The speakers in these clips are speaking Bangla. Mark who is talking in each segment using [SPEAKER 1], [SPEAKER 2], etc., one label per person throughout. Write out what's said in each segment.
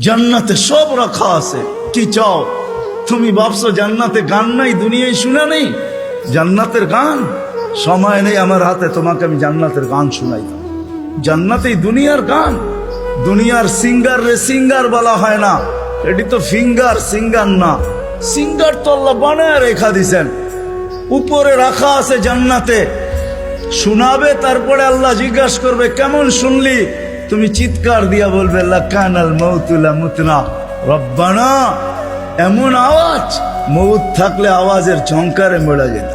[SPEAKER 1] জান্নাতে সব রাখা আছে। কি চাও? তুমি ভাবছ জান্নাতে গান নাই, দুনিয়ায় শুনে নেই? জান্নাতের গান? সময় নেই আমার হাতে, তোমাকে আমি জান্নাতের গান শুনাই জান্নাতেই দুনিয়ার গান। দুনিয়ার সিঙ্গার রে সিঙ্গার বলা হয় না। এটি তো ফিঙ্গার সিঙ্গার না। সিঙ্গার তো বানায় রেখা দিছেন। উপরে রাখা আছে জান্নাতে। শোনাবে, তারপরে আল্লাহ জিজ্ঞাসা করবে, কেমন শুনলি? তুমি চিৎকার দিয়া বলবে লাকানাল মৌতুলা মুতনা। রব্বানা, এমন আওয়াজ মৌত থাকলে আওয়াজের ঝংকারে মেলা যেত।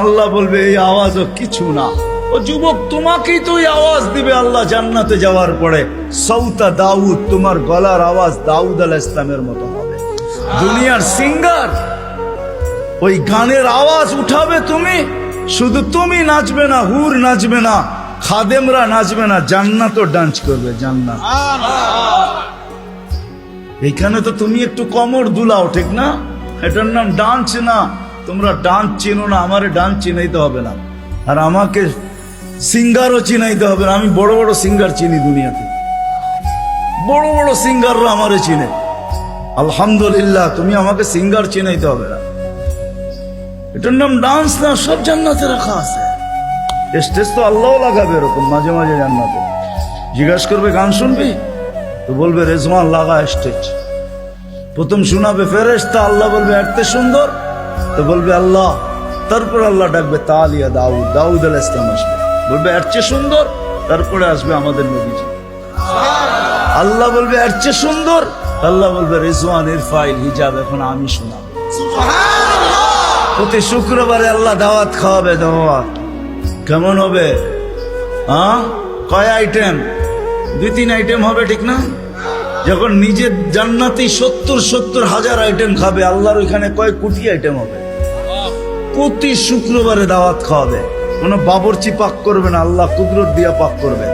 [SPEAKER 1] আল্লাহ বলবে, এই আওয়াজও কিছু না। ও যুবক, তোমাকেই তো আওয়াজ দিবে আল্লাহ জান্নাতে যাওয়ার পরে। সৌতা দাউদ, তোমার গলার আওয়াজ দাউদ আল ইসলামের মতো হবে। দুনিয়ার সিঙ্গার, ওই গানের আওয়াজ উঠাবে তুমি। শুধু তুমি নাচবে না, হুর নাচবে না। খাদেমরা নাচবে না, জান্নাতও ডান্স করবে, জান্নাত। এখানে তো তুমি একটু কমর দুলাও, ঠিক না? এটার নাম ডান্স না। তোমরা ডান্স চিনো না, আমারে ডান্স চিনাইতে হবে না। আর আমাকে সিঙ্গারও চিনাইতে হবে না। আমি বড় বড় সিঙ্গার চিনি দুনিয়াতে। বড় বড় সিঙ্গাররা আমারে চিনে। আলহামদুলিল্লাহ, তুমি আমাকে সিঙ্গার চিনাইতে হবে না। এটার নাম ডান্স না, সব জান্নাতে রাখা আছে। স্টেজ তো আল্লাহ লাগাবে এরকম মাঝে মাঝে জান্নাতে। জিজ্ঞাসা করবে গান শুনবি? তো বলবে রেজমান লাগা স্টেজ। প্রথম শোনাবে ফেরেশতা আল্লাহ বলবে এতে সুন্দর। তো বলবে আল্লাহ। তারপর আল্লাহ ডাকবে তালিয়া দাউদ দাউদ আল ইসলাম আসবে। বলবে এর চেয়ে সুন্দর। তারপরে আসবে আমাদের নবীজি। আল্লাহ বলবে এর চেয়ে সুন্দর। আল্লাহ বলবে রেজওয়ান ইরফাইল হিজাব এখন আমি শোনাবো। প্রতি শুক্রবারে আল্লাহ দাওয়াত খাওয়াবে দাওয়াত। কেমন হবে? হ্যাঁ কয় আইটেম দুই, তিন আইটেম হবে, ঠিক না? যখন নিজের জান্নাতি সত্তর সত্তর হাজার আইটেম খাবে, আল্লাহর ওইখানে কয় কোটি আইটেম হবে? প্রতি শুক্রবারে দাওয়াত খাওয়াবে। কোনো বাবরচি পাক করবে না, আল্লাহ কুদরত দিয়া পাক করবে।